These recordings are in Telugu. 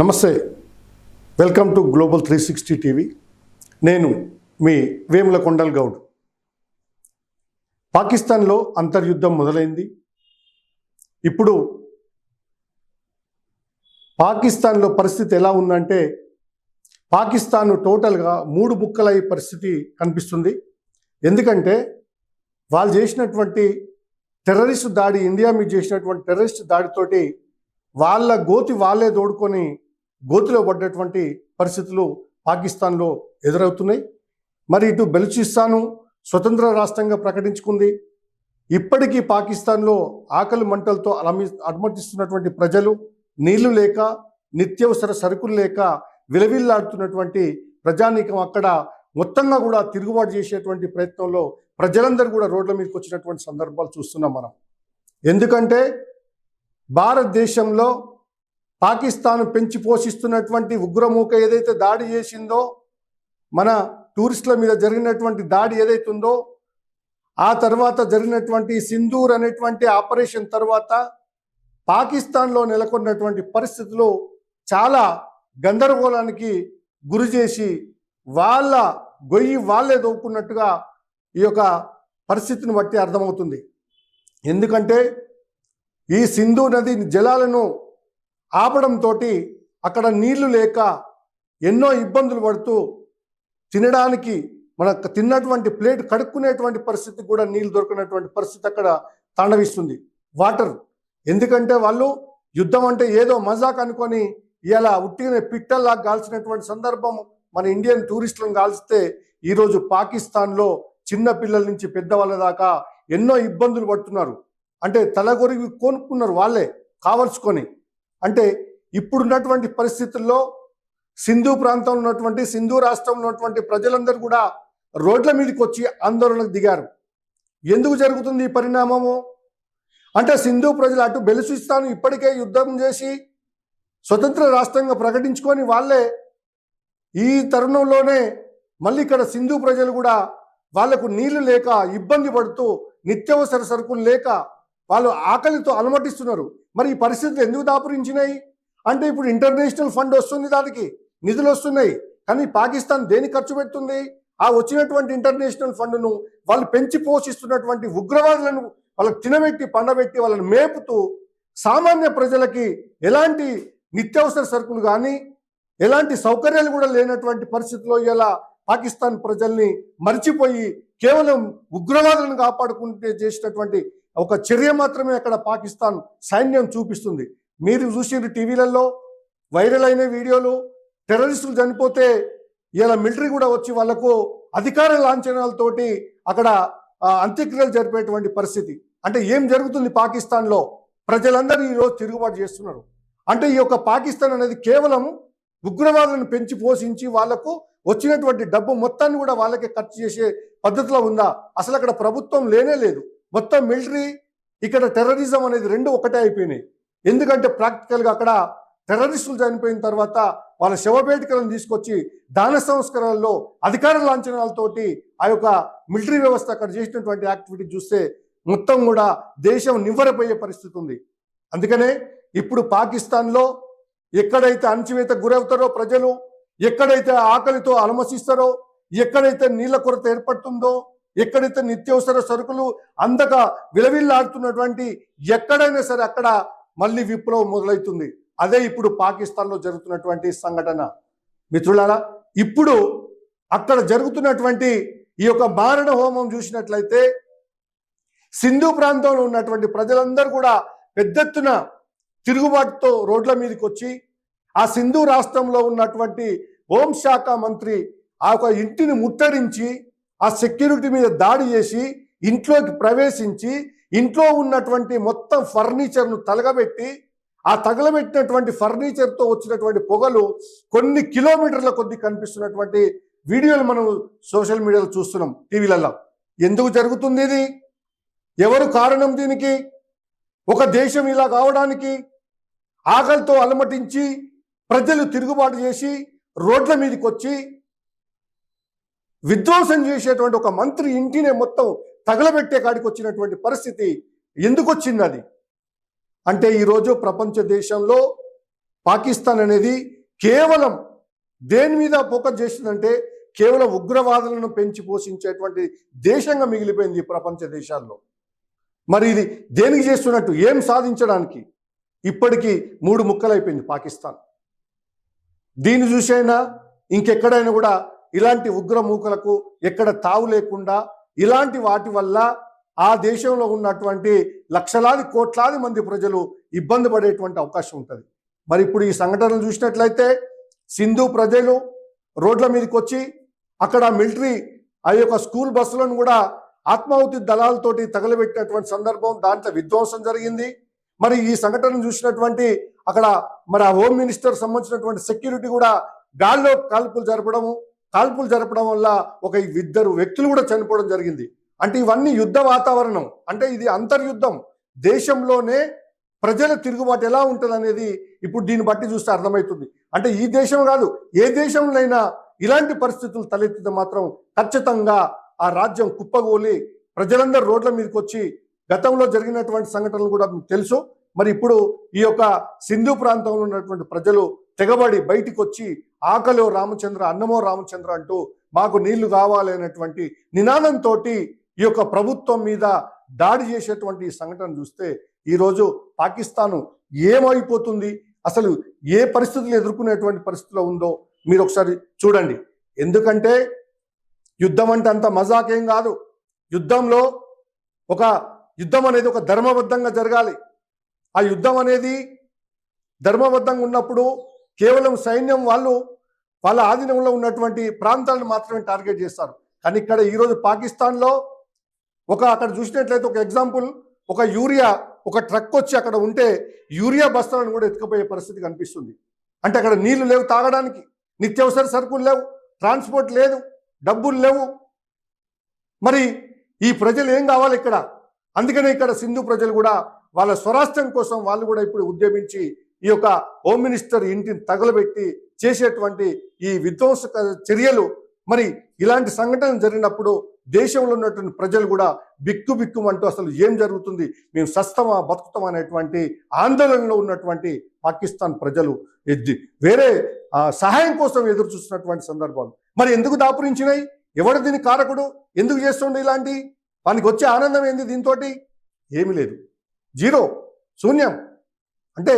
నమస్తే. Welcome to global three sixty TV. నేను మీ వేముల కొండల్ గౌడ్. పాకిస్తాన్లో అంతర్యుద్ధం మొదలైంది. ఇప్పుడు పాకిస్తాన్లో పరిస్థితి ఎలా ఉందంటే పాకిస్తాన్ టోటల్గా మూడు బుక్కలయ్యే పరిస్థితి కనిపిస్తుంది. ఎందుకంటే వాళ్ళు చేసినటువంటి టెర్రరిస్ట్ దాడి ఇండియా మీద చేసినటువంటి టెర్రరిస్ట్ దాడితోటి వాళ్ళ గోతి వాళ్ళే దోడుకొని గోతిలో పడ్డటువంటి పరిస్థితులు పాకిస్తాన్లో ఎదురవుతున్నాయి. మరి ఇటు బెలుచిస్తాను స్వతంత్ర రాష్ట్రంగా ప్రకటించుకుంది. ఇప్పటికీ పాకిస్తాన్లో ఆకలి మంటలతో అలమి అనుమతిస్తున్నటువంటి ప్రజలు నీళ్ళు లేక నిత్యవసర సరుకులు లేక విలవిల్లాడుతున్నటువంటి ప్రజానీకం అక్కడ మొత్తంగా కూడా తిరుగుబాటు చేసేటువంటి ప్రయత్నంలో ప్రజలందరూ కూడా రోడ్ల మీదకి వచ్చినటువంటి సందర్భాలు చూస్తున్నాం మనం. ఎందుకంటే భారతదేశంలో పాకిస్తాన్ పెంచి పోషిస్తున్నటువంటి ఉగ్రమూక ఏదైతే దాడి చేసిందో మన టూరిస్టుల మీద జరిగినటువంటి దాడి ఏదైతే ఉందో ఆ తర్వాత జరిగినటువంటి సింధూర్ అనేటువంటి ఆపరేషన్ తర్వాత పాకిస్తాన్లో నెలకొన్నటువంటి పరిస్థితులు చాలా గందరగోళానికి గురి చేసి వాళ్ళ గొయ్యి వాళ్ళే దోక్కున్నట్టుగా ఈ యొక్క పరిస్థితిని బట్టి అర్థమవుతుంది. ఎందుకంటే ఈ సింధు నది జలాలను ఆపడంతో అక్కడ నీళ్ళు లేక ఎన్నో ఇబ్బందులు పడుతూ తినడానికి మన తిన్నటువంటి ప్లేట్ కడుక్కునేటువంటి పరిస్థితి కూడా నీళ్ళు దొరికినటువంటి పరిస్థితి అక్కడ తాండవిస్తుంది. వాటర్. ఎందుకంటే వాళ్ళు యుద్ధం అంటే ఏదో మజాక్ అనుకొని ఇలా ఉట్టిగానే పిట్టల్లా కాల్చినటువంటి సందర్భం మన ఇండియన్ టూరిస్టులను కాల్స్తే ఈరోజు పాకిస్తాన్లో చిన్న పిల్లల నుంచి పెద్దవాళ్ళ దాకా ఎన్నో ఇబ్బందులు పడుతున్నారు. అంటే తలగొరిగి కొనుక్కున్నారు వాళ్ళే కావలసుకొని అంటే ఇప్పుడున్నటువంటి పరిస్థితుల్లో సింధు ప్రాంతంలో ఉన్నటువంటి సింధు రాష్ట్రంలో ఉన్నటువంటి ప్రజలందరూ కూడా రోడ్ల మీదకి వచ్చి ఆందోళనకు దిగారు. ఎందుకు జరుగుతుంది ఈ పరిణామము? అంటే సింధు ప్రజలు అటు బెలుచిస్తాను ఇప్పటికే యుద్ధం చేసి స్వతంత్ర రాష్ట్రంగా ప్రకటించుకొని వాళ్ళే ఈ తరుణంలోనే మళ్ళీ ఇక్కడ సింధు ప్రజలు కూడా వాళ్ళకు నీళ్ళు లేక ఇబ్బంది పడుతూ నిత్యావసర సరుకులు లేక వాళ్ళు ఆకలితో అలమటిస్తున్నారు. మరి ఈ పరిస్థితులు ఎందుకు దాపురించినాయి? అంటే ఇప్పుడు ఇంటర్నేషనల్ ఫండ్ వస్తుంది దానికి నిధులు వస్తున్నాయి. కానీ పాకిస్తాన్ దేని ఖర్చు పెడుతుంది? ఆ వచ్చినటువంటి ఇంటర్నేషనల్ ఫండ్ను వాళ్ళు పెంచి పోషిస్తున్నటువంటి ఉగ్రవాదులను వాళ్ళకి తినబెట్టి పండబెట్టి వాళ్ళని మేపుతూ సామాన్య ప్రజలకి ఎలాంటి నిత్యావసర సరుకులు కానీ ఎలాంటి సౌకర్యాలు కూడా లేనటువంటి పరిస్థితిలో ఇలా పాకిస్తాన్ ప్రజల్ని మర్చిపోయి కేవలం ఉగ్రవాదులను కాపాడుకుంటే చేసినటువంటి ఒక చర్య మాత్రమే అక్కడ పాకిస్తాన్ సైన్యం చూపిస్తుంది. మీరు చూసిన టీవీలలో వైరల్ అయిన వీడియోలు టెర్రరిస్టులు చనిపోతే ఇలా మిలిటరీ కూడా వచ్చి వాళ్ళకు అధికార లాంఛనాలతోటి అక్కడ అంత్యక్రియలు జరిపేటువంటి పరిస్థితి. అంటే ఏం జరుగుతుంది పాకిస్తాన్లో? ప్రజలందరూ ఈరోజు తిరుగుబాటు చేస్తున్నారు. అంటే ఈ యొక్క పాకిస్తాన్ అనేది కేవలం ఉగ్రవాదులను పెంచి పోషించి వాళ్ళకు వచ్చినటువంటి డబ్బు మొత్తాన్ని కూడా వాళ్ళకే ఖర్చు చేసే పద్ధతిలో ఉందా? అసలు అక్కడ ప్రభుత్వం లేనే లేదు. మొత్తం మిలిటరీ ఇక్కడ టెర్రరిజం అనేది రెండు ఒకటే అయిపోయినాయి. ఎందుకంటే ప్రాక్టికల్గా అక్కడ టెర్రరిస్టులు చనిపోయిన తర్వాత వాళ్ళ శవపేటికలను తీసుకొచ్చి దాన సంస్కరణలో అధికార లాంఛనాలతోటి ఆ యొక్క మిలిటరీ వ్యవస్థ అక్కడ చేసినటువంటి యాక్టివిటీ చూస్తే మొత్తం కూడా దేశం నివ్వరపోయే పరిస్థితి ఉంది. అందుకనే ఇప్పుడు పాకిస్తాన్లో ఎక్కడైతే అణచివేత గురవుతారో ప్రజలు ఎక్కడైతే ఆకలితో అలమసిస్తారో ఎక్కడైతే నీళ్ళ కొరత ఏర్పడుతుందో ఎక్కడైతే నిత్యవసర సరుకులు అందక విలవిల్లాడుతున్నటువంటి ఎక్కడైనా సరే అక్కడ మళ్ళీ విప్లవం మొదలవుతుంది. అదే ఇప్పుడు పాకిస్తాన్లో జరుగుతున్నటువంటి సంఘటన. మిత్రులారా ఇప్పుడు అక్కడ జరుగుతున్నటువంటి ఈ యొక్క మారణ హోమం చూసినట్లయితే సింధు ప్రాంతంలో ఉన్నటువంటి ప్రజలందరూ కూడా పెద్ద ఎత్తున తిరుగుబాటుతో రోడ్ల మీదకి వచ్చి ఆ సింధు రాష్ట్రంలో ఉన్నటువంటి హోంశాఖ మంత్రి ఆ యొక్క ఇంటిని ముట్టడించి ఆ సెక్యూరిటీ మీద దాడి చేసి ఇంట్లోకి ప్రవేశించి ఇంట్లో ఉన్నటువంటి మొత్తం ఫర్నిచర్ను తలగబెట్టి ఆ తగలబెట్టినటువంటి ఫర్నిచర్తో వచ్చినటువంటి పొగలు కొన్ని కిలోమీటర్ల కొద్ది కనిపిస్తున్నటువంటి వీడియోలు మనం సోషల్ మీడియాలో చూస్తున్నాం టీవీలలో ఎందుకు జరుగుతుంది ఇది? ఎవరు కారణం దీనికి? ఒక దేశం ఇలా కావడానికి ఆకలితో అలమటించి ప్రజలు తిరుగుబాటు చేసి రోడ్ల మీదకి వచ్చి విధ్వంసం చేసేటువంటి ఒక మంత్రి ఇంటినే మొత్తం తగలబెట్టే కాడికి వచ్చినటువంటి పరిస్థితి ఎందుకు వచ్చింది అది? అంటే ఈరోజు ప్రపంచ దేశంలో పాకిస్తాన్ అనేది కేవలం దేని మీద ఫోకస్ చేసిందంటే కేవలం ఉగ్రవాదులను పెంచి పోషించేటువంటి దేశంగా మిగిలిపోయింది ఈ ప్రపంచ దేశాల్లో. మరి ఇది దేనికి చేస్తున్నట్టు ఏం సాధించడానికి? ఇప్పటికీ మూడు ముక్కలైపోయింది పాకిస్తాన్. దీన్ని చూసైనా ఇంకెక్కడైనా కూడా ఇలాంటి ఉగ్రమూకలకు ఎక్కడ తావు లేకుండా ఇలాంటి వాటి వల్ల ఆ దేశంలో ఉన్నటువంటి లక్షలాది కోట్లాది మంది ప్రజలు ఇబ్బంది పడేటువంటి అవకాశం ఉంటుంది. మరి ఇప్పుడు ఈ సంఘటనలు చూసినట్లయితే సింధు ప్రజలు రోడ్ల మీదకి వచ్చి అక్కడ మిలిటరీ ఆ యొక్క స్కూల్ బస్సులను కూడా ఆత్మాహుతి దళాలతోటి తగలబెట్టినటువంటి సందర్భం దాంట్లో విధ్వంసం జరిగింది. మరి ఈ సంఘటన చూసినటువంటి అక్కడ మరి ఆ హోమ్ మినిస్టర్ సంబంధించినటువంటి సెక్యూరిటీ కూడా గాల్లో కాల్పులు జరపడము కాల్పులు జరపడం వల్ల ఒక ఇద్దరు వ్యక్తులు కూడా చనిపోవడం జరిగింది. అంటే ఇవన్నీ యుద్ధ వాతావరణం. అంటే ఇది అంతర్యుద్ధం. దేశంలోనే ప్రజల తిరుగుబాటు ఎలా ఉంటుంది అనేది ఇప్పుడు దీన్ని బట్టి చూస్తే అర్థమవుతుంది. అంటే ఈ దేశం కాదు ఏ దేశంలోనైనా ఇలాంటి పరిస్థితులు తలెత్తితే మాత్రం ఖచ్చితంగా ఆ రాజ్యం కుప్పగోలి ప్రజలందరూ రోడ్ల మీదకి వచ్చి గతంలో జరిగినటువంటి సంఘటనలు కూడా మీకు తెలుసు. మరి ఇప్పుడు ఈ యొక్క సింధు ప్రాంతంలో ఉన్నటువంటి ప్రజలు తెగబడి బయటికి వచ్చి ఆకలో రామచంద్ర అన్నమో రామచంద్ర అంటూ మాకు నీళ్ళు కావాలి అనేటువంటి నినాదంతో ఈ యొక్క ప్రభుత్వం మీద దాడి చేసేటువంటి సంఘటన చూస్తే ఈరోజు పాకిస్తాను ఏమైపోతుంది? అసలు ఏ పరిస్థితులు ఎదుర్కొనేటువంటి పరిస్థితిలో ఉందో మీరు ఒకసారి చూడండి. ఎందుకంటే యుద్ధం అంటే అంత మజాకేం కాదు. యుద్ధంలో ఒక యుద్ధం అనేది ఒక ధర్మబద్ధంగా జరగాలి. ఆ యుద్ధం అనేది ధర్మబద్ధంగా ఉన్నప్పుడు కేవలం సైన్యం వాళ్ళు వాళ్ళ ఆధీనంలో ఉన్నటువంటి ప్రాంతాలను మాత్రమే టార్గెట్ చేస్తారు. కానీ ఇక్కడ ఈరోజు పాకిస్తాన్లో ఒక అక్కడ చూసినట్లయితే ఒక ఎగ్జాంపుల్ ఒక యూరియా ఒక ట్రక్ వచ్చి అక్కడ ఉంటే యూరియా బస్తాలను కూడా ఎత్తుకుపోయే పరిస్థితి కనిపిస్తుంది. అంటే అక్కడ నీళ్ళు లేవు తాగడానికి. నిత్యావసర సరుకులు లేవు ట్రాన్స్పోర్ట్ లేదు డబ్బులు లేవు. మరి ఈ ప్రజలు ఏం కావాలి ఇక్కడ? అందుకనే ఇక్కడ సింధు ప్రజలు కూడా వాళ్ళ స్వరాష్ట్రం కోసం వాళ్ళు కూడా ఇప్పుడు ఉద్యమించి ఈ యొక్క హోమ్ మినిస్టర్ ఇంటిని తగలబెట్టి చేసేటువంటి ఈ విధ్వంసక చర్యలు మరి ఇలాంటి సంఘటనలు జరిగినప్పుడు దేశంలో ఉన్నటువంటి ప్రజలు కూడా బిక్కు బిక్కు అంటూ అసలు ఏం జరుగుతుంది? మేము సస్తమా బతుకుతామా అనేటువంటి ఆందోళనలో ఉన్నటువంటి పాకిస్తాన్ ప్రజలు. వేరే సహాయం కోసం ఎదురు చూస్తున్నటువంటి సందర్భాలు. మరి ఎందుకు దాపురించినాయి? ఎవడు దీని కారకుడు? ఎందుకు చేస్తుండే ఇలాంటి? వానికి వచ్చే ఆనందం ఏంది దీంతో ఏమీ లేదు. జీరో శూన్యం. అంటే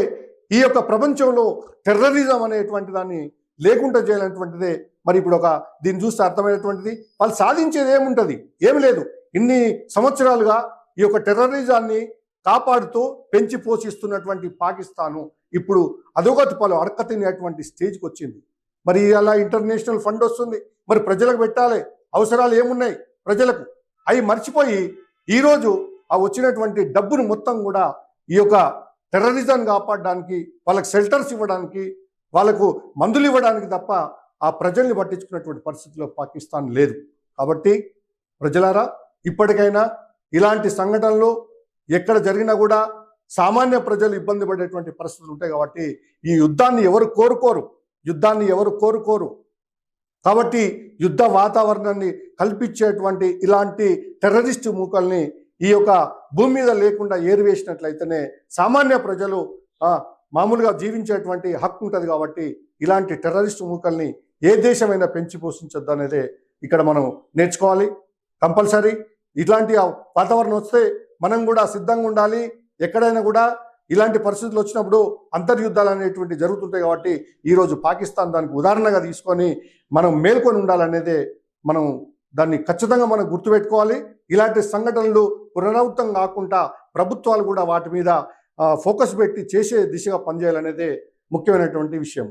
ఈ యొక్క ప్రపంచంలో టెర్రరిజం అనేటువంటి దాన్ని లేకుండా చేయాలనేటువంటిదే. మరి ఇప్పుడు ఒక దీన్ని చూస్తే అర్థమైనటువంటిది వాళ్ళు సాధించేది ఏముంటుంది? ఏమి లేదు. ఇన్ని సంవత్సరాలుగా ఈ యొక్క టెర్రరిజాన్ని కాపాడుతూ పెంచి పోషిస్తున్నటువంటి పాకిస్తాను ఇప్పుడు అధోగతి పలు అడక తినేటువంటి స్టేజ్కి వచ్చింది. మరి అలా ఇంటర్నేషనల్ ఫండ్ వస్తుంది. మరి ప్రజలకు పెట్టాలి. అవసరాలు ఏమున్నాయి ప్రజలకు? అవి మర్చిపోయి ఈరోజు ఆ వచ్చినటువంటి డబ్బును మొత్తం కూడా ఈ యొక్క టెర్రరిజాన్ని కాపాడడానికి వాళ్ళకి షెల్టర్స్ ఇవ్వడానికి వాళ్ళకు మందులు ఇవ్వడానికి తప్ప ఆ ప్రజల్ని పట్టించుకున్నటువంటి పరిస్థితిలో పాకిస్తాన్ లేదు. కాబట్టి ప్రజలారా ఇప్పటికైనా ఇలాంటి సంఘటనలు ఎక్కడ జరిగినా కూడా సామాన్య ప్రజలు ఇబ్బంది పడేటువంటి పరిస్థితులు ఉంటాయి కాబట్టి ఈ యుద్ధాన్ని ఎవరు కోరుకోరు. యుద్ధాన్ని ఎవరు కోరుకోరు. కాబట్టి యుద్ధ వాతావరణాన్ని కల్పించేటువంటి ఇలాంటి టెర్రరిస్ట్ మూకల్ని ఈ యొక్క భూమి మీద లేకుండా ఏరివేసినట్లయితేనే సామాన్య ప్రజలు మామూలుగా జీవించేటువంటి హక్కు ఉంటుంది కాబట్టి ఇలాంటి టెర్రరిస్ట్ మూకల్ని ఏ దేశమైనా పెంచి పోషించొద్దు అనేది ఇక్కడ మనం నేర్చుకోవాలి. కంపల్సరీ ఇట్లాంటి వాతావరణం వస్తే మనం కూడా సిద్ధంగా ఉండాలి. ఎక్కడైనా కూడా ఇలాంటి పరిస్థితులు వచ్చినప్పుడు అంతర్యుద్ధాలు అనేటువంటి జరుగుతుంటాయి కాబట్టి ఈరోజు పాకిస్తాన్ దానికి ఉదాహరణగా తీసుకొని మనం మేల్కొని ఉండాలనేదే మనం దాన్ని ఖచ్చితంగా మనం గుర్తుపెట్టుకోవాలి. ఇలాంటి సంఘటనలు పునరావృతం కాకుండా ప్రభుత్వాలు కూడా వాటి మీద ఫోకస్ పెట్టి చేసే దిశగా పనిచేయాలనేదే ముఖ్యమైనటువంటి విషయం.